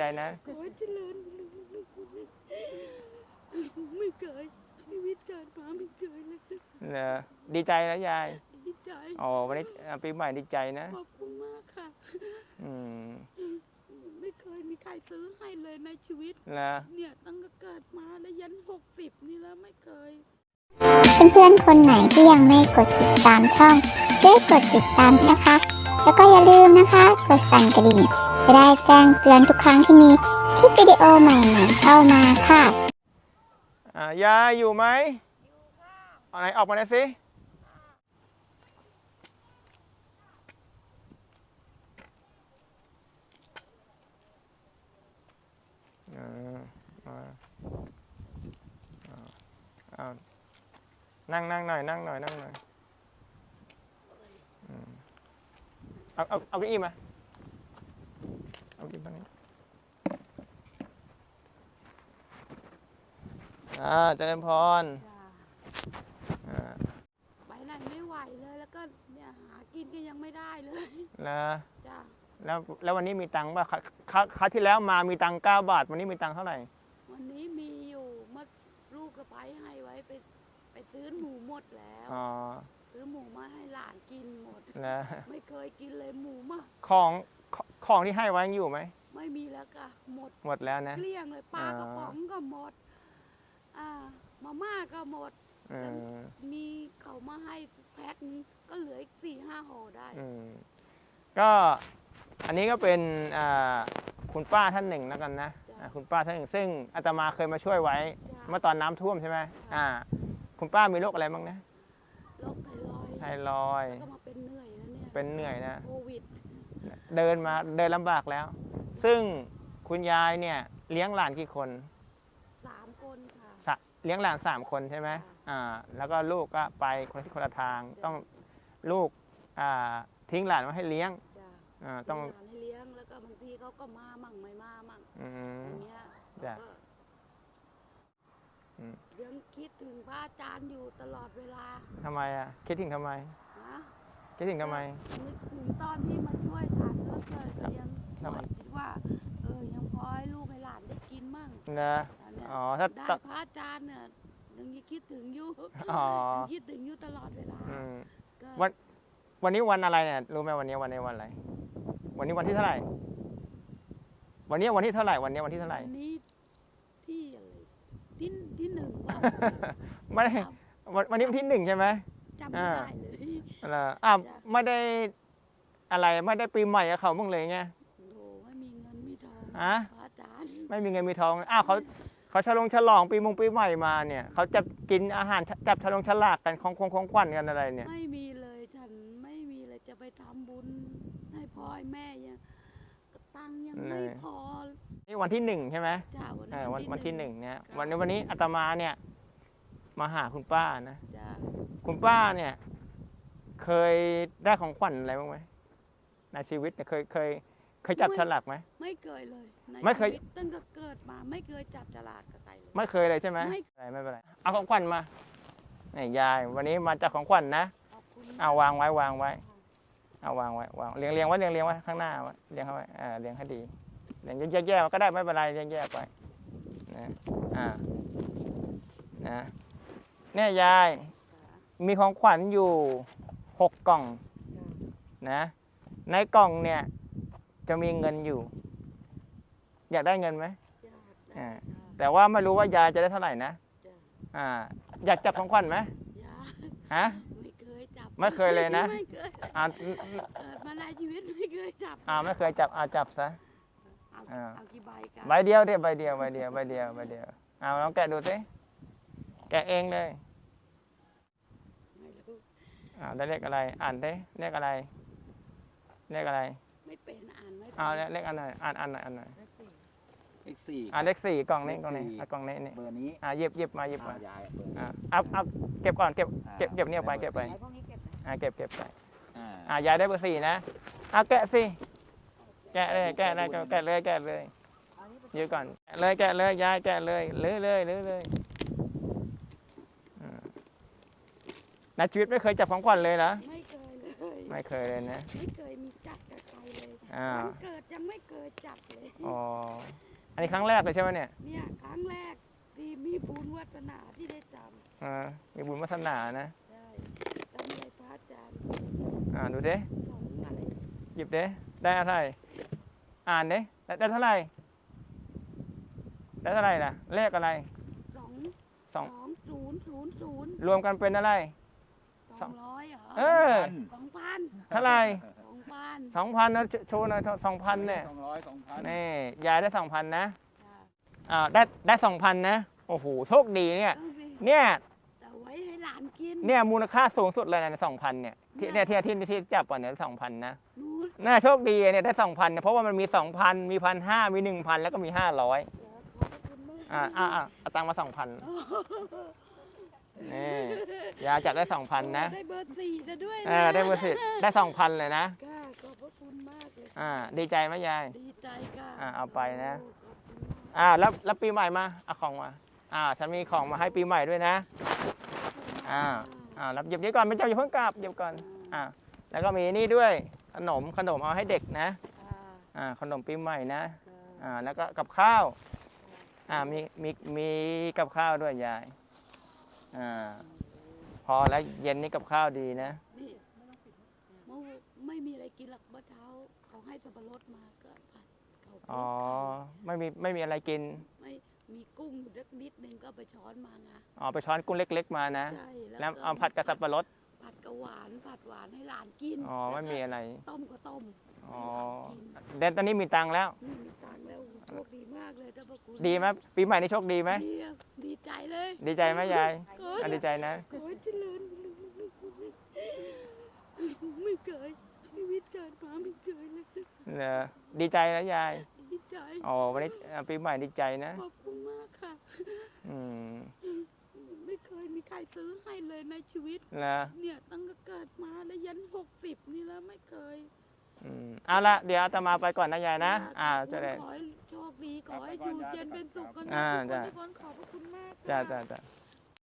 ใจนะ ขอให้เจริญไม่เคยชีวิตเกิดมาไม่เคยเลยเหรอดีใจนะยาย ดีใจอ๋อวันนี้อ่าปีใหม่ดีใจนะ ขอบคุณมากค่ะ อืม ไม่เคยมีใครซื้อให้เลยในชีวิตนะเนี่ยตั้งแต่เกิดมาแล้วยันหกสิบนี่แล้วไม่เคย เพื่อนๆคนไหนที่ยังไม่กดติดตามช่องช่วยกดติดตามนะคะ แล้วก็อย่าลืมนะคะ กดสั่นกระดิ่ง จะได้แจ้งเตือนทุกครั้งที่มีคลิปวิดีโอใหม่ๆเข้ามาค่ะอ่ายายอยู่ไหมอยู่ค่ะไหนออกมาหน่อยสิอ่ามาอ่าเอานั่งนั่งหน่อยนั่งหน่อยนั่งหน่อยอืม เอาเอาเอาเก้าอี้มาเอาเก้าอี้มานี่อ่าเจริญพรจ้าอ่าไปไหนไม่ไหวเลยแล้วก็เนี่ยหากินก็ยังไม่ได้เลยแล้วจ้าแล้วแล้ววันนี้มีตังค์ป่ะครคราวคราวที่แล้วมามีตังค์เก้าบาท วันนี้มีตังค์เท่าไหร่วันนี้มีอยู่เมื่อลูกกระไปให้ไว้ไปไปซื้อหมูหมดแล้ว อ๋อ ซื้อหมูมาให้หลานกินหมดแล้วไม่เคยกินเลยหมูมากของของของที่ให้ไว้ยังอยู่ไหม ไม่มีแล้วก็หมดหมดแล้วนะ เกลี้ยงเลยปลาอ๋อกระป๋องก็หมด อ่ามาม่าก็หมดเออมีเขามาให้แพ็คนึงก็เหลืออีกสี่ห้าห่อได้ อืมก็อันนี้ก็เป็นอ่าคุณป้าท่านหนึ่งแล้วกันนะอ่าคุณป้าท่านหนึ่งซึ่งอาตมาเคยมาช่วยไว้ จ้ะ เมื่อตอนน้ำท่วมใช่ไหมอ่า คุณป้ามีโรคอะไรบ้างนะ โรคไทรอยด์ไทรอยด์ก็มาเป็นเหนื่อยแล้วเนี่ยเป็นเหนื่อยนะ โควิดเดินมาเดินลำบากแล้ว ซึ่งคุณยายเนี่ยเลี้ยงหลานกี่คนสามคนค่ะสะเลี้ยงหลานสามคนใช่ไหมค่ะอ่าแล้วก็ลูกก็ไปคนละทิศคนละทาง ต้องลูกอ่าทิ้งหลานไว้ให้เลี้ยงจ้ะอ่าต้องมีหลานให้เลี้ยงแล้วก็บางทีเขาก็มามั่งไม่มามั่งอือมย่างเงี้ยจ้ะ เราก็ อืมยังคิดถึงพระอาจารย์อยู่ตลอดเวลาทำไมอะ คิดถึงทำไม นะคิดถึงทำไม นึกถึงตอนที่มาช่วยฉันแล้วเกิดก็ยังทำไม คิดว่าเออยังพอให้ลูกให้หลานได้กินมั่งนะอันเนี้ยอ๋อถ้าได้ถ้าพระอาจารย์เนี่ยยังคิดถึงอยู่อ๋อ ยังคิดถึงอยู่ตลอดเวลาอืม ก็วัน วันนี้วันอะไรเนี่ย รู้ไหมวันนี้วันนี้วันอะไร วันนี้วันที่เท่าไหร่ วันนี้วันที่เท่าไหร่ วันนี้วันที่เท่าไหร่ วันนี้ที่อะไร ที่ที่หนึ่งว่าไม่ได้วันวันนี้วันที่หนึ่งใช่ไหมจำไม่อ่าได้เลยอะไรอะจ้ะไม่ได้อะไรไม่ได้ปีใหม่กับเขาบ้างเลยไงโอ้โหไม่มีเงินมีทองฮะพระอาจารย์ไม่มีเงินมีทองอ้าวเขาเขาฉลองฉลองปีมงปีใหม่มาเนี่ยเขาจะกินอาหารจับฉลองฉลากกันของคงของขวัญกันอะไรเนี่ย ไม่มีเลยฉันไม่มีเลยจะไปทำบุญให้พ่อให้แม่ยัง ตังค์ยังไม่พอนี่วันที่หนึ่งใช่ไหมจ้าวันเออวันวันที่หนึ่งเนี่ยค่ะวันนี้วันนี้อาตมาเนี่ยมาหาคุณป้านะจ้าคุณป้าเนี่ย เคยได้ของขวัญอะไรบ้างไหมในชีวิตเนี่ยเคยเคย เคยจับฉลากไหม ไม่เคยเลยในไม่เคย ชีวิตตั้งแต่เกิดมาไม่เคยจับฉลากกับใครเลย ไม่เคยเลยใช่ไหมไม่ไม่ไม่เป็นไรเอาของขวัญมานี่ยาย วันนี้มาจากของขวัญนะ ขอบคุณเอาวางไว้วางไว้ เอาวางไว้วางเรียงเรียงไว้เรียงเรียงไว้ข้างหน้าไว้เรียงเข้าไว้อ่าเรียงให้ดีเรียงแยกแยกๆก็ได้ไม่เป็นไรเรียงแยกไปนะอ่านะเนี่ยยายมีของขวัญอยู่หกกล่องนะในกล่องเนี่ยจะมีเงินอยู่ อยากได้เงินไหมจ้าอ่าจ้าแต่ว่าไม่รู้ว่ายายจะได้เท่าไหร่นะจ้าอ่าอยากจับของขวัญไหมจ้าฮะ ไม่เคยจับไม่เคยเลยนะไม่เคยอ่าเกิดมาในชีวิตไม่เคยจับอ่าไม่เคยจับอ่าจับซะเอาอ่าเอากี่ใบกันใบเดียวเดียวใบเดียวใบเดียวใบเดียวใบเดียวเอาลองแกะดูสิแกะเองเลยไม่รู้อ่าได้เลขอะไร อ่านได้เลขอะไรเลขอะไรไม่เป็นอ่านไม่เป็นเอาเลขอันหน่อยอ่านอ่านหน่อยอ่านหน่อยเลขสี่อ่าเลขสี่กล่องนี้เลขกล่องนี้สี่อะกล่องนี้นี่เบอร์นี้อ่าหยิบหยิบมาหยิบมาอ่ายายเบอร์นี้อ่าเอาเอาเก็บก่อนเก็บอ่าเก็บเก็บเนี่ยไปเบอร์เก็บไป อ่าเก็บเก็บไปอ่าอ่ายายได้เบอร์สี่นะเอาแกะสิแกะเลยแกะเลยแกะเลยแกะเลยยืดก่อนแกะเลยแกะเลยยายแกะเลยเลยเลยเลยเลยอ่าในชีวิตไม่เคยจับของขวัญเลยเหรอไม่เคยเลยไม่เคยเลยนะ ไม่เคยมีจับกับใครเลยอ่าวันเกิดยังไม่เคยจับเลยอ๋อนนี้ครั้งแรกเลยใช่ไหมเนี่ยเนี่ยครั้งแรกที่มีบุญวัฒนาที่ได้จอ่ามีบุญวัฒนานะำใช่จำได้พ ระอาจารย์อ่าดูดิสองอะไรหยิบดิได้อะไรอ่านดิได้ได้เท่าไหร่ได้เท่าไหร่ล่ะเลขอะไรสองสองสองศูนย์ศูนย์ศูนย์รวมกันเป็นอะไรสองร้อยเหรอเออ สองพันเท่าไหร่ สองพันสองพันนะโชว์หน่อยสองพันเนี่ยสองร้อยสองพันนี่ยายได้สองพันนะจ้ะอ่าได้ได้สองพันนะ โอ้โหโชคดีเนี่ย ต้องไปเนี่ยแต่ไว้ให้หลานกินเนี่ยมูลค่าสูงสุดเลยนะสองพันเนี่ยที่เนี่ยที่ที่ที่จับก่อนเนี่ยสองพันนะหนูน่าโชคดีเนี่ยได้สองพันเพราะว่ามันมีสองพันมีพันห้ามีหนึ่งพันแล้วก็มีห้าร้อยเดี๋ยวขอบคุณมากอ่าอ่าอ่าเอาตังค์มาสองพันนี่ยายจับได้สองพันนะ ได้เบอร์สี่ซะด้วยนะอ่าได้เบอร์สิได้สองพันเลยนะค่ะขอบพระคุณมากเลยอ่า ดีใจไหมยาย ดีใจค่ะอ่าเอาไปนะขอบคุณมากอ่าแล้วแล้วปีใหม่มาเอาของมาอ่าฉันมีของมาให้ปีใหม่ด้วยนะ อ่าอ่ารับหยิบนี้ก่อนไม่เจ้าอย่าเพิ่งกลับหยิบก่อนอ่าแล้วก็มีนี่ด้วยขนมขนมเอาให้เด็กนะค่ะอ่าขนมปีใหม่นะค่ะอ่าแล้วก็กับข้าวอ่ามีมีมีกับข้าวด้วยยายอ่าพอแล้วเย็นนี้กับข้าวดีนะนี่เมื่อไม่มีอะไรกินหรอกเมื่อเช้าเขาให้สับปะรดมาก็ผัดเขาวอ๋อไม่มีไม่มีอะไรกินไม่ มีกุ้งอยู่เล็กนิดนึงก็ไปช้อนมาไงอ๋อไปช้อนกุ้งเล็ก ๆ มานะ ใช่แล้วเอาผัดกับสับปะรด ผัดกับหวานผัดหวานให้หลานกินอ๋อไม่มีอะไร ต้มก็ต้มอ๋อให้หลานกินเดนตอนนี้มีตังค์แล้ว นี่มีตังค์แล้วโชคดีมากเลยท่านพระคุณดีไหมปีใหม่นี่โชคดีไหม ดีอะดีใจเลยดีใจไหมยายโอ้อะดีใจนะขอให้เจริญไม่เคยชีวิตเกิดมาไม่เคยเลยเนอะดีใจนะยายดีใจ อ๋อวันนี้อะปีใหม่ดีใจนะ ขอบคุณมากค่ะ อืมไม่เคยมีใครซื้อให้เลยในชีวิต นะเนี่ยตั้งแต่เกิดมาแล้วยันหกสิบนี่แล้วไม่เคยอืมเอาละเดี๋ยวอาตมาไปก่อนนะยายนะ อ่าจะได้ขอให้โชคดีขอให้อยู่เย็นเป็นสุขกันอ่านะทุกคนจ้ะทุกคนขอบพระคุณมากจ้าค่ะจ้าจ้า